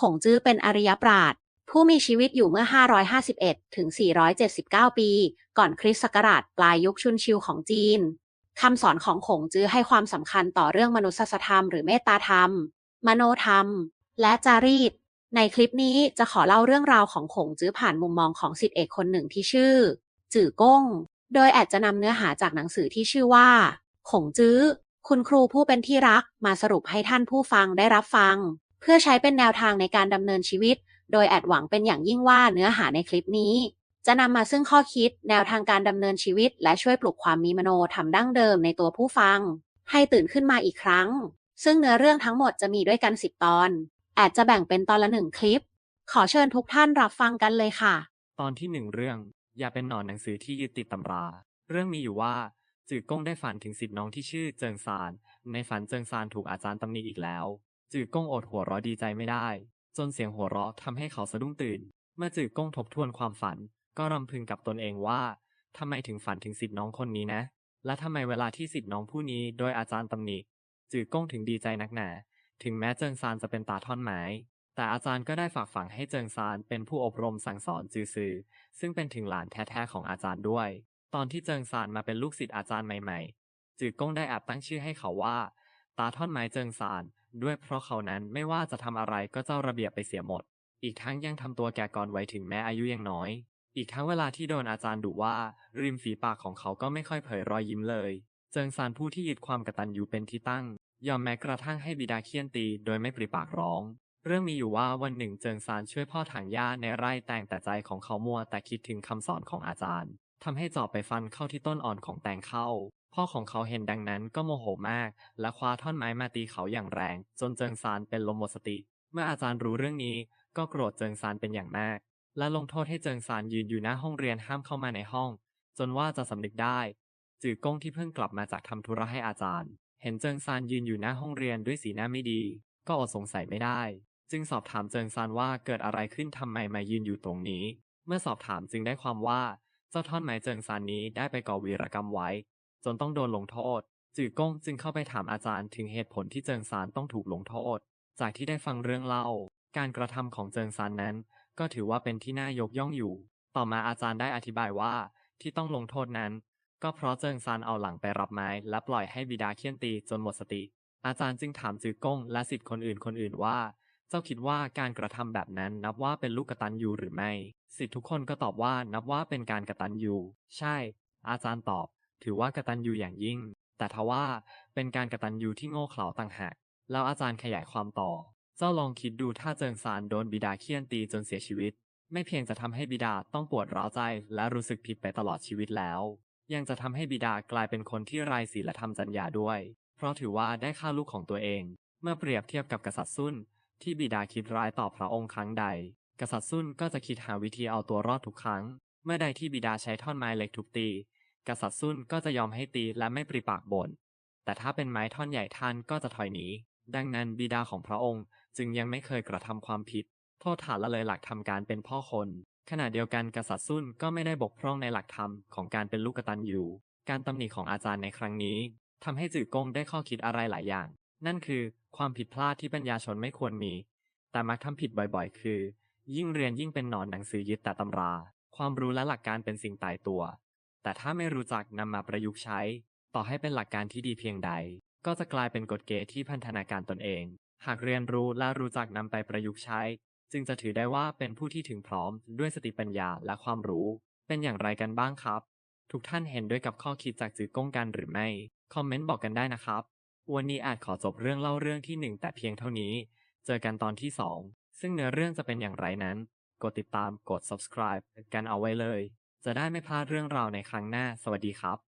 ขงจื้อเป็นอริยปราชญ์ผู้มีชีวิตอยู่เมื่อ 551 ถึง 479 ปี ก่อนคริสต์ศักราชปลายยุคชุนชิวของจีน คำสอนของขงจื้อให้ความสำคัญต่อเรื่องมนุษยธรรมหรือเมตตาธรรม มโนธรรม และจารีต ในคลิปนี้จะขอเล่าเรื่องราวของขงจื้อผ่านมุมมองของศิษย์เอกคนหนึ่งที่ชื่อ จื่อก้ง โดยแอดจะนำเนื้อหาจากหนังสือที่ชื่อว่า ขงจื้อ คุณครูผู้เป็นที่รักมาสรุปให้ท่านผู้ฟังได้รับฟัง เพื่อใช้เป็นแนวทางในการดำเนินชีวิต โดยแอดหวังเป็นอย่างยิ่งว่าเนื้อหาในคลิปนี้ จะนำมาซึ่งข้อคิด แนวทางการดำเนินชีวิต และช่วยปลุกความมีมโนธรรมดั้งเดิมในตัวผู้ฟัง ให้ตื่นขึ้นมาอีกครั้ง ซึ่งเนื้อเรื่องทั้งหมดจะมีด้วยกัน 10 ตอน แอดจะแบ่งเป็นตอนละหนึ่งคลิป ขอเชิญทุกท่านรับฟังกันเลยค่ะ ตอนที่หนึ่งเรื่อง อย่าเป็นหนอนหนังสือที่ยึดติดตำรา เรื่องมีอยู่ว่าจือก้งได้ฝันถึงสิทธิน้องที่ชื่อเจิงซาน ในฝันเจิงซานถูกอาจารย์ตำหนิอีกแล้ว จือก้งอดหัวเราะดีใจไม่ได้ จนเสียงหัวเราะทำให้เขาสะดุ้งตื่น เมื่อจือก้งทบทวนความฝัน ก็รำพึงกับตนเองว่าทำไมถึงฝันถึงสิทธิ์น้องคนนี้นะ และทำไมเวลาที่สิทธิ์น้องผู้นี้โดยอาจารย์ตำหนิจือก้งถึงดีใจนักหนา ถึงแม้เจิงซานจะเป็นตาท่อนไม้แต่อาจารย์ก็ได้ฝากฝังให้เจิงซานเป็นผู้อบรมสั่งสอนจือซือ ซึ่งเป็นถึงหลานแท้ๆของอาจารย์ด้วย ตอนที่เจิงซานมาเป็นลูกศิษย์อาจารย์ใหม่ๆ จือก้งได้แอบตั้งชื่อให้เขาว่า ตาท่อนไม้เจิงซาน ด้วยเพราะเขานั้นไม่ว่าจะทำอะไรก็เจ้าระเบียบไปเสียหมด อีกทั้งยังทำตัวแก่ก่อนวัยถึงแม้อายุยังน้อย อีกทั้งเวลาที่โดนอาจารย์ดุว่า ริมฝีปากของเขาก็ไม่ค่อยเผยรอยยิ้มเลย เจิงซานผู้ที่ยึดความกตัญญูเป็นที่ตั้ง ยอมแม้กระทั่งให้บิดาเคี่ยนตีโดยไม่ปริปากร้อง เรื่องมีอยู่ว่าวันหนึ่งเจิงซานช่วยพ่อถางหญ้าในไร่แต่งแต่ใจของเขามัวแต่คิดถึงคำสอนของอาจารย์ ทำให้จอบไปฟันเข้าที่ต้นอ่อนของแตงเข้า พ่อของเขาเห็นดังนั้นก็โมโหมาก และคว้าท่อนไม้มาตีเขาอย่างแรง จนเจิงซานเป็นลมหมดสติ เมื่ออาจารย์รู้เรื่องนี้ ก็โกรธเจิงซานเป็นอย่างมาก และลงโทษให้เจิงซานยืนอยู่หน้าห้องเรียนห้ามเข้ามาในห้อง จนว่าจะสำนึกได้ จือก้งที่เพิ่งกลับมาจากทำธุระให้อาจารย์ เห็นเจิงซานยืนอยู่หน้าห้องเรียนด้วยสีหน้าไม่ดี ก็อดสงสัยไม่ได้ จึงสอบถามเจิงซานว่าเกิดอะไรขึ้นทำไมมายืนอยู่ตรงนี้ เมื่อสอบถามจึงได้ความว่า เจ้าท่อนไม้เจิงซานนี้ได้ไปก่อวีรกรรมไว้ จนต้องโดนลงโทษ จือก้งจึงเข้าไปถามอาจารย์ถึงเหตุผลที่เจิงซานต้องถูกลงโทษ จากที่ได้ฟังเรื่องเล่า การกระทำของเจิงซานนั้น ก็ถือว่าเป็นที่น่ายกย่องอยู่ ต่อมาอาจารย์ได้อธิบายว่าที่ต้องลงโทษนั้น ก็เพราะเจิงซานเอาหลังไปรับไม้ และปล่อยให้บิดาเคี่ยนตีจนหมดสติ อาจารย์จึงถามจือก้งและสิทธิ์คนอื่นคนอื่นว่า เจ้าคิดว่าการกระทำแบบนั้นนับว่าเป็นลูกกตัญญูหรือไม่ สิทธิ์ทุกคนก็ตอบว่านับว่าเป็นการกตัญญูใช่ อาจารย์ตอบ ถือว่ากตัญญูอย่างยิ่ง แต่ทว่าเป็นการกตัญญูที่โง่เขลาต่างหากแล้วอาจารย์ขยายความต่อ เจ้าลองคิดดูถ้าเจิงซานโดนบิดาเคี่ยนตีจนเสียชีวิต ไม่เพียงจะทำให้บิดาต้องปวดร้าวใจและรู้สึกผิดไปตลอดชีวิตแล้ว ยังจะทำให้บิดากลายเป็นคนที่ไร้ศีลธรรมจรรยาด้วย เพราะถือว่าได้ฆ่าลูกของตัวเอง เมื่อเปรียบเทียบกับกษัตริย์ซุ่น ที่บิดาคิดร้ายต่อพระองค์ครั้งใด กษัตริย์ซุ่นก็จะคิดหาวิธีเอาตัวรอดทุกครั้ง เมื่อใดที่บิดาใช้ท่อนไม้เล็กทุบตี กษัตริย์ซุ่นก็จะยอมให้ตีและไม่ปริปากบ่นแต่ถ้าเป็นไม้ท่อนใหญ่ท่านก็จะถอยหนี ดังนั้นบิดาของพระองค์จึงยังไม่เคยกระทำความผิด โทษฐานละเลยหลักทำการเป็นพ่อคน ขณะเดียวกันกษัตริย์ซุ่นก็ไม่ได้บกพร่องในหลักธรรมของการเป็นลูกกตัญญูการตำหนิของอาจารย์ในครั้งนี้ทำให้จื่อกงได้ข้อคิดอะไรหลายอย่าง นั่นคือความผิดพลาดที่ปัญญาชนไม่ควรมี แต่มักทำผิดบ่อยๆ คือ ยิ่งเรียนยิ่งเป็นหนอนหนังสือยึดแต่ตำรา ความรู้และหลักการเป็นสิ่งตายตัว แต่ถ้าไม่รู้จักนำมาประยุกต์ใช้ ต่อให้เป็นหลักการที่ดีเพียงใด ก็จะกลายเป็นกฎเกณฑ์ที่พันธนาการตนเอง หากเรียนรู้และรู้จักนำไปประยุกต์ใช้ จึงจะถือได้ว่าเป็นผู้ที่ถึงพร้อมด้วยสติปัญญาและความรู้ เป็นอย่างไรกันบ้างครับ ทุกท่านเห็นด้วยกับข้อคิดจากจือก้งกันหรือไม่ คอมเมนต์บอกกันได้นะครับ วันนี้อาจขอจบเรื่องเล่าเรื่องที่หนึ่งแต่เพียงเท่านี้ เจอกันตอนที่สอง ซึ่งเนื้อเรื่องจะเป็นอย่างไรนั้น กดติดตามกด subscribe กันเอาไว้เลย จะได้ไม่พลาดเรื่องราวในครั้งหน้า สวัสดีครับ